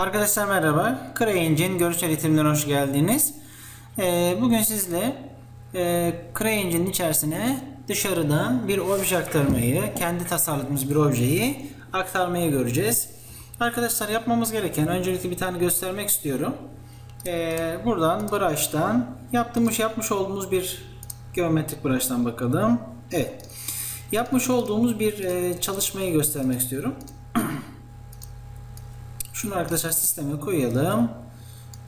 Arkadaşlar merhaba. CryEngine görsel eğitimlerine hoş geldiniz. Ee, bugün sizle e, CryEngine'in içerisine dışarıdan bir obje aktarmayı, kendi tasarladığımız bir objeyi aktarmayı göreceğiz. Arkadaşlar yapmamız gereken öncelikle bir tane göstermek istiyorum. Ee, buradan brush'tan yaptığımız yapmış olduğumuz bir geometrik brush'tan bakalım. Evet. Yapmış olduğumuz bir e, çalışmayı göstermek istiyorum. Şunu arkadaşlar sisteme koyalım.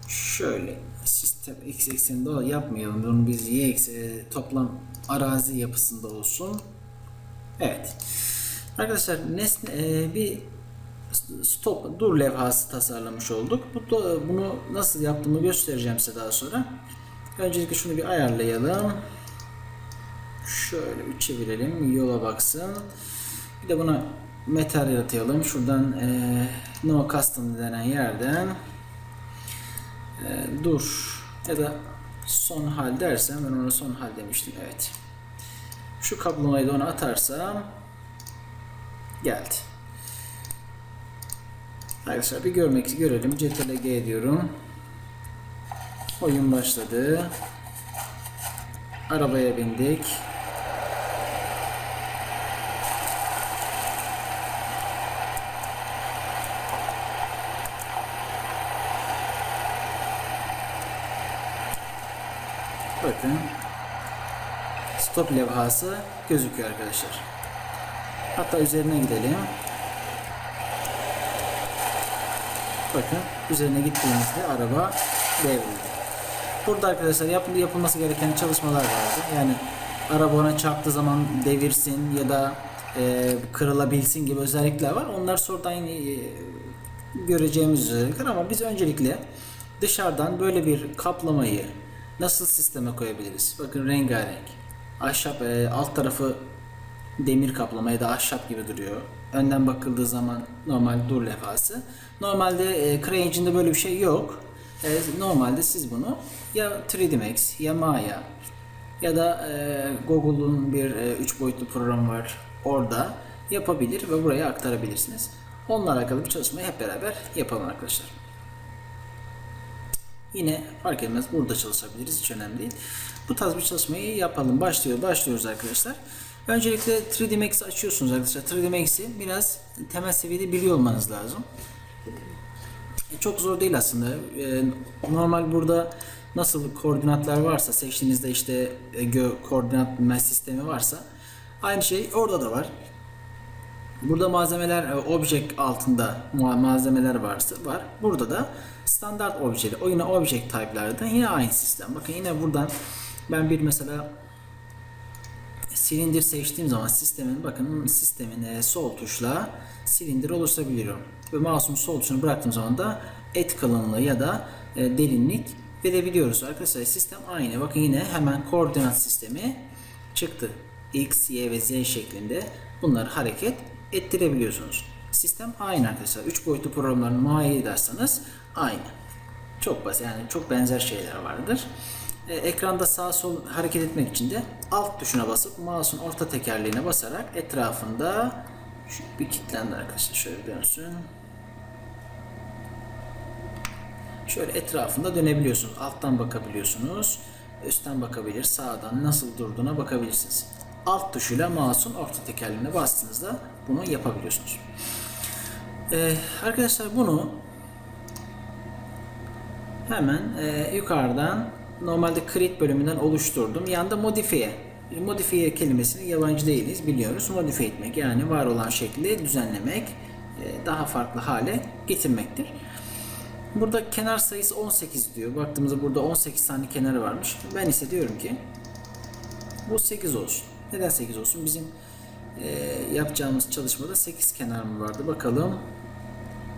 Şöyle sistem x ekseninde yapmayalım. Bunu biz y ekseni toplam arazi yapısında olsun. Evet. Arkadaşlar nesne e, bir stop dur levhası tasarlamış olduk. Bu da- bunu nasıl yaptığımı göstereceğim size daha sonra. Öncelikle şunu bir ayarlayalım. Şöyle bir çevirelim. Yola baksın. Bir de buna metal yaratayalım. Şuradan eee, no custom denen yerden eee, dur ya da son hal dersem ben ona son hal demiştim. Evet. Şu kablomayı da ona atarsam geldi. Arkadaşlar bir görmek görelim. Ctrl G diyorum. Oyun başladı. Arabaya bindik. Bakın. Stop levhası gözüküyor arkadaşlar. Hatta üzerine gidelim. Bakın üzerine gittiğimizde araba devrildi. Burada arkadaşlar yap, yapılması gereken çalışmalar vardı. Yani araba ona çarptığı zaman devirsin ya da e, kırılabilsin gibi özellikler var. Onlar sonradan e, göreceğimiz özellikler ama biz öncelikle dışarıdan böyle bir kaplamayı nasıl sisteme koyabiliriz? Bakın rengarenk. Ahşap e, alt tarafı demir kaplama ya da ahşap gibi duruyor. Önden bakıldığı zaman normal dur levhası. Normalde e, CryEngine'de böyle bir şey yok. E, normalde siz bunu ya 3D Max ya Maya ya da e, Google'un bir 3 boyutlu programı var. Orada yapabilir ve buraya aktarabilirsiniz. Onunla alakalı bir çalışmayı hep beraber yapalım arkadaşlar. Yine fark etmez burada çalışabiliriz hiç önemli değil. Bu tarz bir çalışmayı yapalım. Başlıyor, başlıyoruz arkadaşlar. Öncelikle 3D Max'i açıyorsunuz arkadaşlar. 3D Max'i biraz temel seviyede biliyor olmanız lazım. E, Çok zor değil aslında. E, Normal burada nasıl koordinatlar varsa seçtiğinizde işte e, gö- koordinat sistemi varsa aynı şey orada da var. Burada malzemeler object altında ma- malzemeler varsa var. Burada da standart objeli. O yine object type'larda yine aynı sistem. Bakın yine buradan ben bir mesela silindir seçtiğim zaman sistemin bakın sistemin sol tuşla silindir oluşturabiliyorum. Ve mouse'un sol tuşunu bıraktığım zaman da et kalınlığı ya da e, derinlik verebiliyoruz. Arkadaşlar sistem aynı. Bakın yine hemen koordinat sistemi çıktı. X, Y ve Z şeklinde bunları hareket ettirebiliyorsunuz. Sistem aynı arkadaşlar. 3 boyutlu programların muayene ederseniz aynı. Çok basit yani çok benzer şeyler vardır. E, ekranda sağ sol hareket etmek için de alt tuşuna basıp mouse'un orta tekerleğine basarak etrafında şu bir kilitlendi arkadaşlar şöyle dönsün. Şöyle etrafında dönebiliyorsunuz. Alttan bakabiliyorsunuz. Üstten bakabilir, sağdan nasıl durduğuna bakabilirsiniz. Alt tuşuyla mouse'un orta tekerleğine bastığınızda bunu yapabiliyorsunuz. Ee, arkadaşlar bunu hemen e, yukarıdan normalde create bölümünden oluşturdum. Yanda modifiye. Modifiye kelimesini yabancı değiliz biliyoruz. Modifiye etmek yani var olan şekli düzenlemek, e, daha farklı hale getirmektir. Burada kenar sayısı 18 diyor. Baktığımızda burada 18 tane kenarı varmış. Ben ise diyorum ki bu 8 olsun. Neden 8 olsun? Bizim e, yapacağımız çalışmada 8 kenar mı vardı? Bakalım.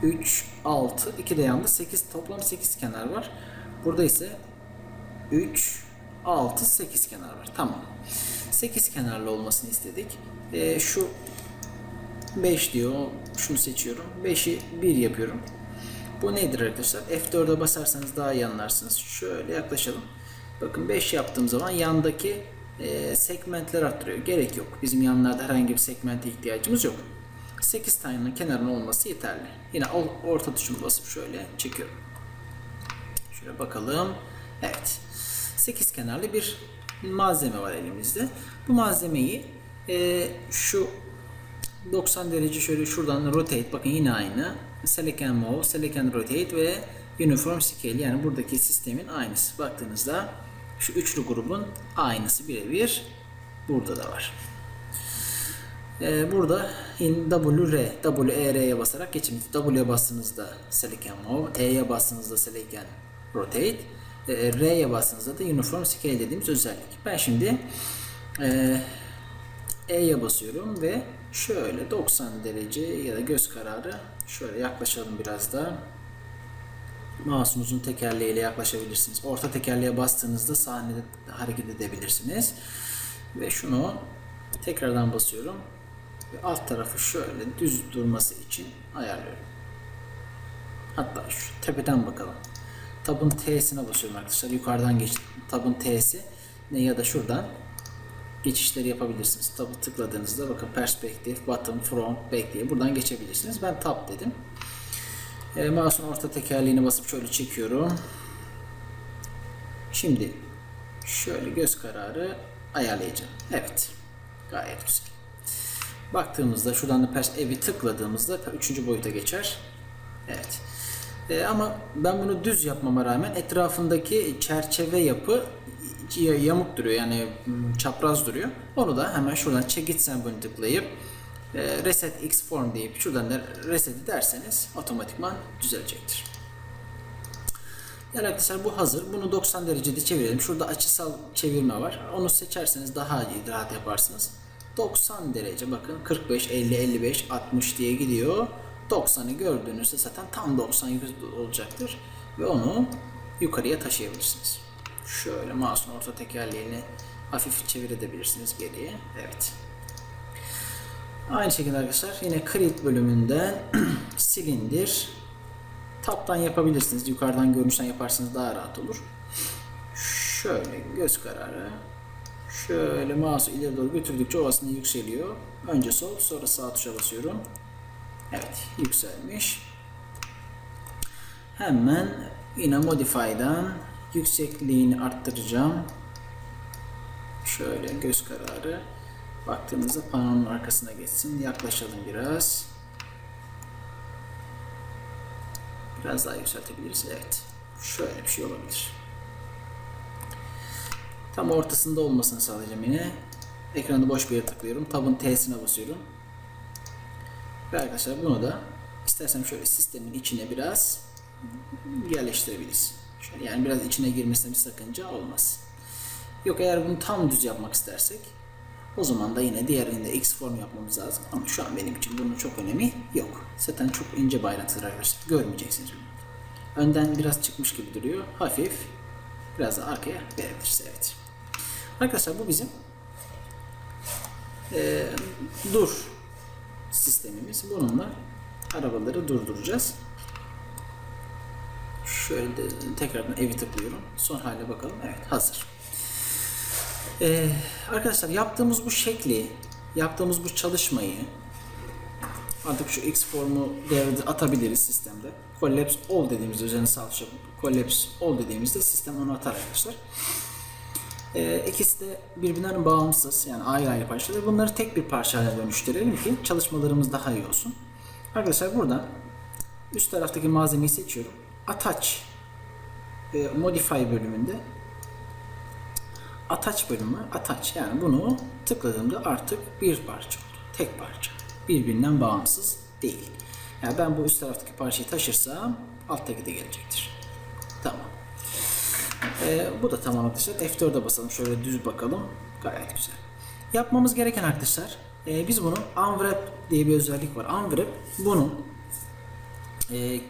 3, 6, 2 de yandı. 8 toplam 8 kenar var. Burada ise 3, 6, 8 kenar var. Tamam. 8 kenarlı olmasını istedik. E, şu 5 diyor. Şunu seçiyorum. 5'i 1 yapıyorum. Bu nedir arkadaşlar? F4'e basarsanız daha iyi anlarsınız. Şöyle yaklaşalım. Bakın 5 yaptığım zaman yandaki e, segmentler arttırıyor. Gerek yok. Bizim yanlarda herhangi bir segmente ihtiyacımız yok. 8 tane kenarın olması yeterli. Yine orta tuşumu basıp şöyle çekiyorum. Şöyle bakalım. Evet. 8 kenarlı bir malzeme var elimizde. Bu malzemeyi e, şu 90 derece şöyle şuradan rotate bakın yine aynı. Select and move, select and rotate ve uniform scale yani buradaki sistemin aynısı. Baktığınızda şu üçlü grubun aynısı birebir burada da var. Ee, burada in WR, WER'ye basarak geçin. W'ye bastığınızda select and move, E'ye bastığınızda select and rotate, e, R'ye bastığınızda da uniform scale dediğimiz özellik. Ben şimdi e, E'ye basıyorum ve şöyle 90 derece ya da göz kararı şöyle yaklaşalım biraz da. Mouse'unuzun tekerleğiyle yaklaşabilirsiniz. Orta tekerleğe bastığınızda sahnede hareket edebilirsiniz. Ve şunu tekrardan basıyorum. Ve alt tarafı şöyle düz durması için ayarlıyorum. Hatta şu tepeden bakalım. Tabın T'sine basıyorum arkadaşlar. Yukarıdan geç. Tabın T'si ne ya da şuradan geçişleri yapabilirsiniz. Tabı tıkladığınızda bakın perspektif, bottom, front, back diye buradan geçebilirsiniz. Ben tab dedim. E, mouse'un orta tekerleğini basıp şöyle çekiyorum. Şimdi şöyle göz kararı ayarlayacağım. Evet. Gayet güzel. Baktığımızda şuradan da pers evi tıkladığımızda üçüncü boyuta geçer. Evet. E, ama ben bunu düz yapmama rağmen etrafındaki çerçeve yapı yamuk duruyor yani hmm, çapraz duruyor. Onu da hemen şuradan çekit sembolünü tıklayıp e, reset x form deyip şuradan da reset derseniz otomatikman düzelecektir. Yani arkadaşlar bu hazır. Bunu 90 derecede çevirelim. Şurada açısal çevirme var. Onu seçerseniz daha iyi, rahat yaparsınız. 90 derece bakın 45, 50, 55, 60 diye gidiyor. 90'ı gördüğünüzde zaten tam 90 olacaktır. Ve onu yukarıya taşıyabilirsiniz. Şöyle mouse'un orta tekerleğini hafif çevirebilirsiniz geriye. Evet. Aynı şekilde arkadaşlar yine create bölümünden silindir taptan yapabilirsiniz. Yukarıdan görünüşten yaparsanız daha rahat olur. Şöyle göz kararı şöyle mouse'u ileri doğru götürdükçe o aslında yükseliyor. Önce sol sonra sağ tuşa basıyorum. Evet yükselmiş. Hemen yine modify'dan yüksekliğini arttıracağım. Şöyle göz kararı. Baktığınızda panonun arkasına geçsin. Yaklaşalım biraz. Biraz daha yükseltebiliriz. Evet. Şöyle bir şey olabilir. Tam ortasında olmasını sağlayacağım yine. Ekranda boş bir yere tıklıyorum. Tabın T'sine basıyorum. Ve arkadaşlar bunu da istersem şöyle sistemin içine biraz yerleştirebiliriz. Şöyle yani biraz içine girmesine bir sakınca olmaz. Yok eğer bunu tam düz yapmak istersek o zaman da yine diğerinde X form yapmamız lazım. Ama şu an benim için bunun çok önemi yok. Zaten çok ince ayrıntıdır arkadaşlar. Görmeyeceksiniz. Önden biraz çıkmış gibi duruyor. Hafif. Biraz da arkaya verebiliriz. Evet. Arkadaşlar bu bizim eee, dur sistemimiz. Bununla arabaları durduracağız. Şöyle tekrardan evi tıklıyorum. Son haline bakalım. Evet hazır. Ee, arkadaşlar yaptığımız bu şekli, yaptığımız bu çalışmayı artık şu X formu devrede atabiliriz sistemde. Collapse all dediğimiz üzerine sağ tuşa collapse all dediğimizde sistem onu atar arkadaşlar. Ee, ikisi de birbirinden bağımsız yani ayrı ayrı parçalar. Bunları tek bir parça haline dönüştürelim ki çalışmalarımız daha iyi olsun. Arkadaşlar buradan üst taraftaki malzemeyi seçiyorum. Attach e, Modify bölümünde Attach bölümü Attach yani bunu tıkladığımda artık bir parça oldu. Tek parça. Birbirinden bağımsız değil. Yani ben bu üst taraftaki parçayı taşırsam alttaki de gelecektir. Ee, bu da tamam arkadaşlar. F4'e basalım. Şöyle düz bakalım. Gayet güzel. Yapmamız gereken arkadaşlar e, biz bunu unwrap diye bir özellik var. Unwrap bunun e,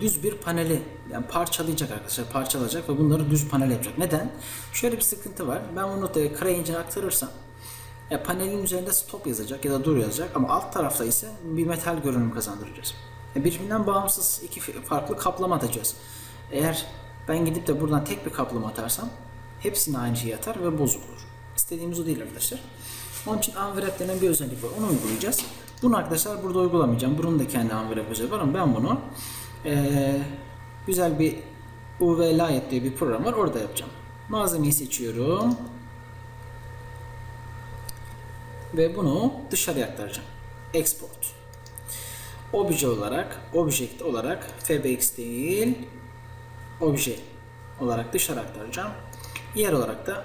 düz bir paneli yani parçalayacak arkadaşlar parçalayacak ve bunları düz panel yapacak. Neden? Şöyle bir sıkıntı var. Ben bunu da CryEngine'e aktarırsam e, panelin üzerinde stop yazacak ya da dur yazacak ama alt tarafta ise bir metal görünüm kazandıracağız. E, birbirinden bağımsız iki farklı kaplama atacağız. Eğer ben gidip de buradan tek bir kaplama atarsam hepsine aynı şeyi atar ve bozulur. İstediğimiz o değil arkadaşlar. Onun için unwrap denen bir özellik var. Onu uygulayacağız. Bunu arkadaşlar burada uygulamayacağım. Bunun da kendi envelope özelliği var ama ben bunu eee, güzel bir UV Light diye bir program var. Orada yapacağım. Malzemeyi seçiyorum. Ve bunu dışarıya aktaracağım. Export. Obje olarak, object olarak fbx değil, obje olarak dışarı aktaracağım. Yer olarak da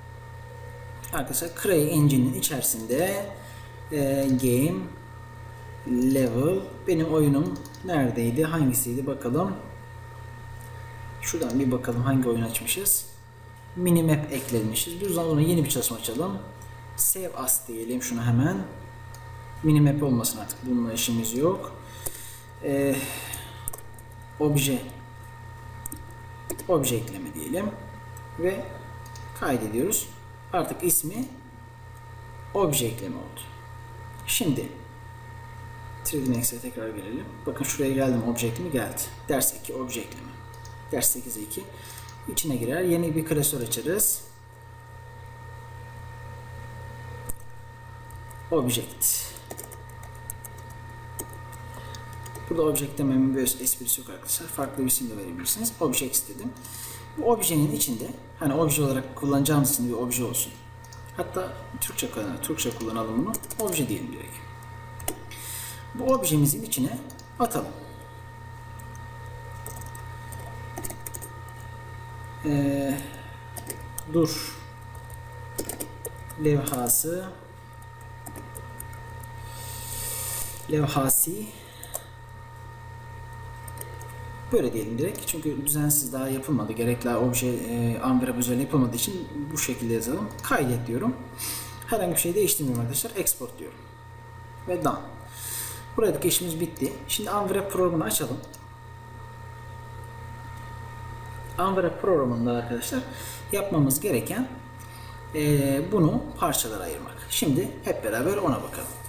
arkadaşlar Cray Engine'in içerisinde e, game level. Benim oyunum neredeydi hangisiydi bakalım. Şuradan bir bakalım hangi oyun açmışız. Minimap eklemişiz. Biz ona yeni bir çalışma açalım. Save as diyelim şunu hemen. Minimap olmasın artık bununla işimiz yok. E, obje obje ekleme diyelim ve kaydediyoruz. Artık ismi obje ekleme oldu. Şimdi 3D Max'e tekrar gelelim. Bakın şuraya geldim obje geldi. Ders 2 obje. Ders 8'e 2. İçine girer. Yeni bir klasör açarız. Object. Burada object dememin bir esprisi yok arkadaşlar. Farklı bir isim de verebilirsiniz. Object dedim. Bu objenin içinde hani obje olarak kullanacağımız için bir obje olsun. Hatta Türkçe kullanalım, Türkçe kullanalım bunu. Obje diyelim direkt. Bu objemizin içine atalım. Ee, dur levhası levhası Böyle diyelim direkt. Çünkü düzensiz daha yapılmadı. Gerekli obje e, envelope özelliği yapılmadığı için bu şekilde yazalım. Kaydet diyorum. Herhangi bir şey değiştirmiyorum arkadaşlar. Export diyorum. Ve done. Buradaki işimiz bitti. Şimdi envelope programını açalım. Envelope programında arkadaşlar yapmamız gereken e, bunu parçalara ayırmak. Şimdi hep beraber ona bakalım.